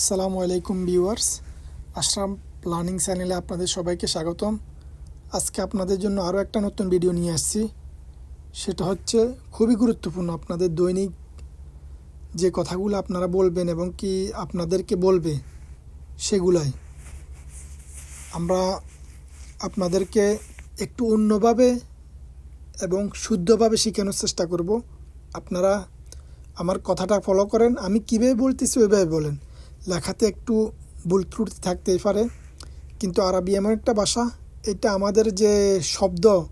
আসসালামু আলাইকুম viewers. Ashram planning চ্যানেলে আপনাদের সবাইকে স্বাগতম। আজকে আপনাদের জন্য আরও একটা নতুন ভিডিও নিয়ে আসছি। সেটা হচ্ছে খুবই গুরুত্বপূর্ণ আপনাদের দৈনিক যে কথাগুলো আপনারা বলবেন এবং কি আপনাদেরকে বলবে সেগুলাই। আমরা আপনাদেরকে একটু অন্যভাবে এবং শুদ্ধভাবে শেখানোর চেষ্টা করব। আপনারা আমার কথাটা ফলো করেন, আমি কীভাবে বলতেছি ওইভাবে বলেন। লেখাতে একটু ভুল ত্রুটি থাকতেই পারে। কিন্তু আরবি এমন একটা ভাষা, এটা আমাদের যে শব্দ,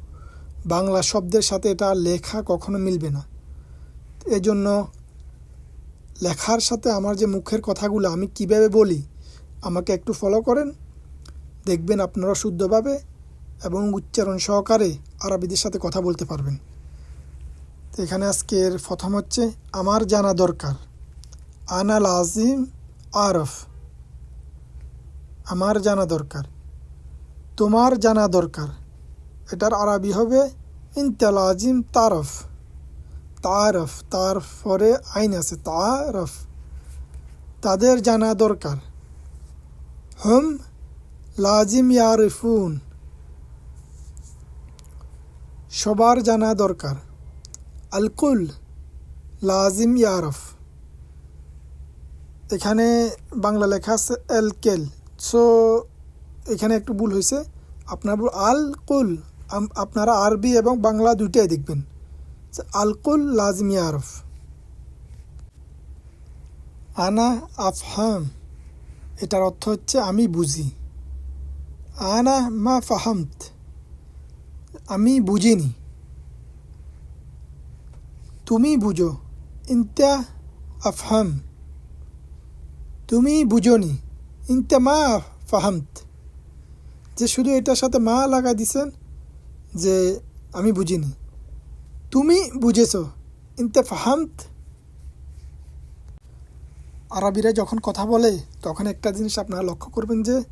বাংলা শব্দের সাথে এটা লেখা কখনো মিলবে না। এজন্য লেখার সাথে আমার যে মুখের কথাগুলো আমি কীভাবে বলি, আমাকে একটু ফলো করেন। দেখবেন আপনারা শুদ্ধভাবে এবং উচ্চারণ সহকারে আরবিদের সাথে কথা বলতে পারবেন। তো এখানে আজকের প্রথম হচ্ছে, আমার জানা দরকার। আনা লাজিম আরফ, আমার জানা দরকার। তোমার জানা দরকার। এটার আরবি হবে ইনতালাজিম তারফ। তারফ তার পরে আইন আছে, তারফ। তাদের জানা দরকার। হুম, লাজিম ইয়ারিফুন। সবার জানা দরকার। আলকুল লাজিম ইয়ারফ। এখানে বাংলা লেখা আছে এলকেল সো এখানে একটু ভুল হয়েছে আপনার আল কুল আপনারা আরবি এবং বাংলা দুইটাই দেখবেন। আলকুল লাজমি আরফ। আনা আফহাম, এটার অর্থ হচ্ছে আমি বুঝি। আনা মা ফাহামত, আমি বুঝিনি। তুমি বুঝো, ইন্তা আফহাম। তুমি বুঝোনি। ইনতে মা ফাহামত। যে শুধু এটার সাথে মা লাগা দিছেন যে আমি বুঝিনি। তুমি বুঝেছ। ইনতে ফাহামত। আরবিরা যখন কথা বলে, তখন একটা জিনিস আপনারা লক্ষ্য করবেন যে,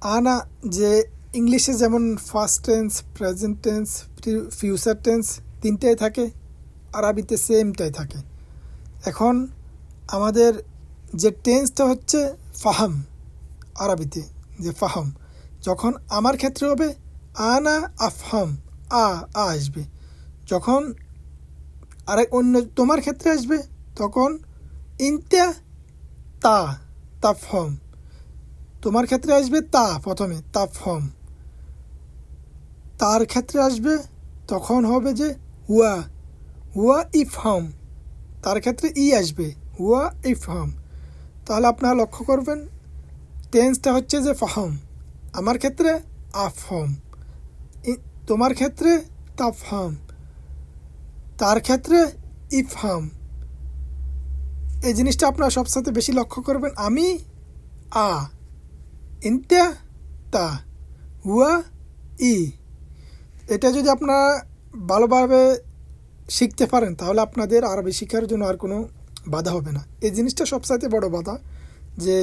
আনা যে ইংলিশে যেমন first tense present tense future tense তিনটাই থাকে, আরবিতে সেমটাই থাকে। এখন আমাদের যে টেন্সটা হচ্ছে ফাহাম, আরবিতে, যে ফাহাম। যখন আমার ক্ষেত্রে হবে, আনা আফহাম, আ আ আসবে। যখন আরেক অন্য তোমার ক্ষেত্রে আসবে, তখন ইনতা তা, তাফহম। তোমার ক্ষেত্রে আসবে তা, প্রথমে তাফহম। তার ক্ষেত্রে আসবে, তখন হবে যে হুয়া। হুয়া ইফহম। তার ক্ষেত্রে ই আসবে। হুয়া ইফহম। তাহলে আপনারা লক্ষ্য করবেন টেন্সটা হচ্ছে যে ফাহম আমার ক্ষেত্রে আফহম তোমার ক্ষেত্রে তাফহাম তার ক্ষেত্রে ইফহাম এই জিনিসটা আপনারা সবসাথে বেশি লক্ষ্য করবেন। আমি, আ। ইনটা তা। হুয়া, ই। এটা যদি আপনারা ভালোভাবে শিখতে পারেন, তাহলে আপনাদের আরবি শিক্ষার জন্য আর কোনো বাধা হবে না। এই জিনিসটা সবসাথে বড় বাধা যে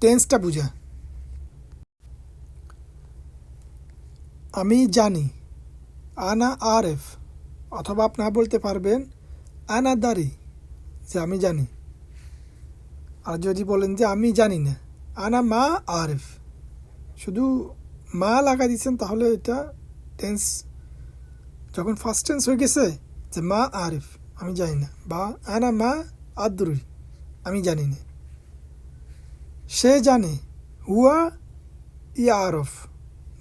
টেন্সটা বুঝা। আমি জানি, আনা আর এফ অথবা আপনারা বলতে পারবেন, আনা দারি, যে আমি জানি। আর যদি বলেন যে আমি জানি না, আনা মা আর এফ শুধু মা লাগা দিচ্ছেন তাহলে এটা টেন্স যখন ফার্স্ট টেন্স হয়ে গেছে, যে মা আরিফ আমি জানি না। বা আনা মা আদ্রুই আমি জানি না। সে জানে, হুয়া ইয়া আরফ।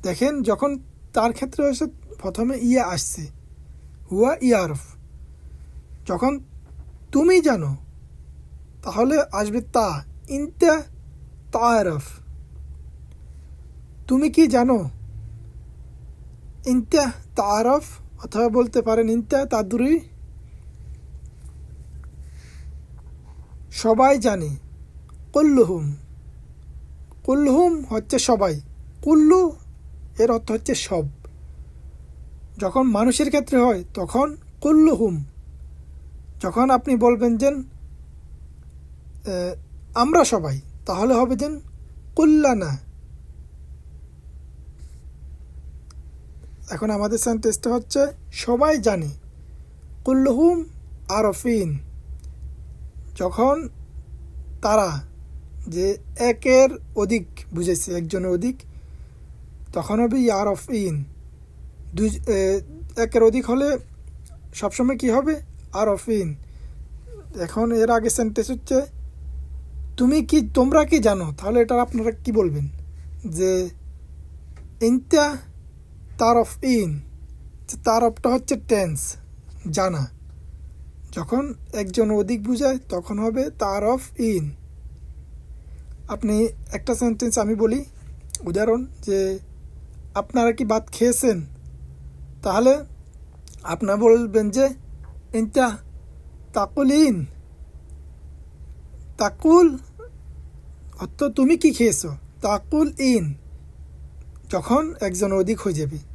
দেখেন, যখন তার ক্ষেত্রে হয়েছে প্রথমে ইয়া আসছে, হুয়া ইয়া আরফ। যখন তুমি জানো, তাহলে আসবে তা, ইনতা তারফ তুমি কি জানো, ইনতা তারফ অথবা বলতে পারেন, ইনতা তাদুরি সবাই জানে। কুল্লুহুম। কুল্লুহুম হচ্ছে সবাই। কুল্লু এর অর্থ হচ্ছে সব। যখন মানুষের ক্ষেত্রে হয়, তখন কুল্লুহুম। যখন আপনি বলবেন যেন আমরা সবাই, তাহলে হবে যেন কুল্লানা। এখন আমাদের সেন্টেন্সটা হচ্ছে, সবাই জানে। কুল্লুহুম আরফিন। যখন তারা যে একের অধিক বুঝেছে, একজনের অধিক তখন হবে ইয়ার অফ ইন। দুই একের অধিক হলে সবসময় কি হবে? আর অফ ইন। এখন এর আগে সেন্টেন্স হচ্ছে, তুমি কি, তোমরা কি জানো? তাহলে এটা আপনারা কি বলবেন? যে ইনটা তার অফ ইন তার অফটা হচ্ছে টেন্স জানা। যখন একজন অধিক বুঝায়, তখন হবে তার অফ ইন। আপনি একটা সেন্টেন্স আমি বলি, উদাহরণ যে, আপনারা কি ভাত খেয়েছেন? তাহলে আপনারা বলবেন যে ইনটা তাকুল ইন তাকুল অর্থ তুমি কি খেয়েছো? তাকুল ইন। যখন একজন অধিক হয়ে যাবে।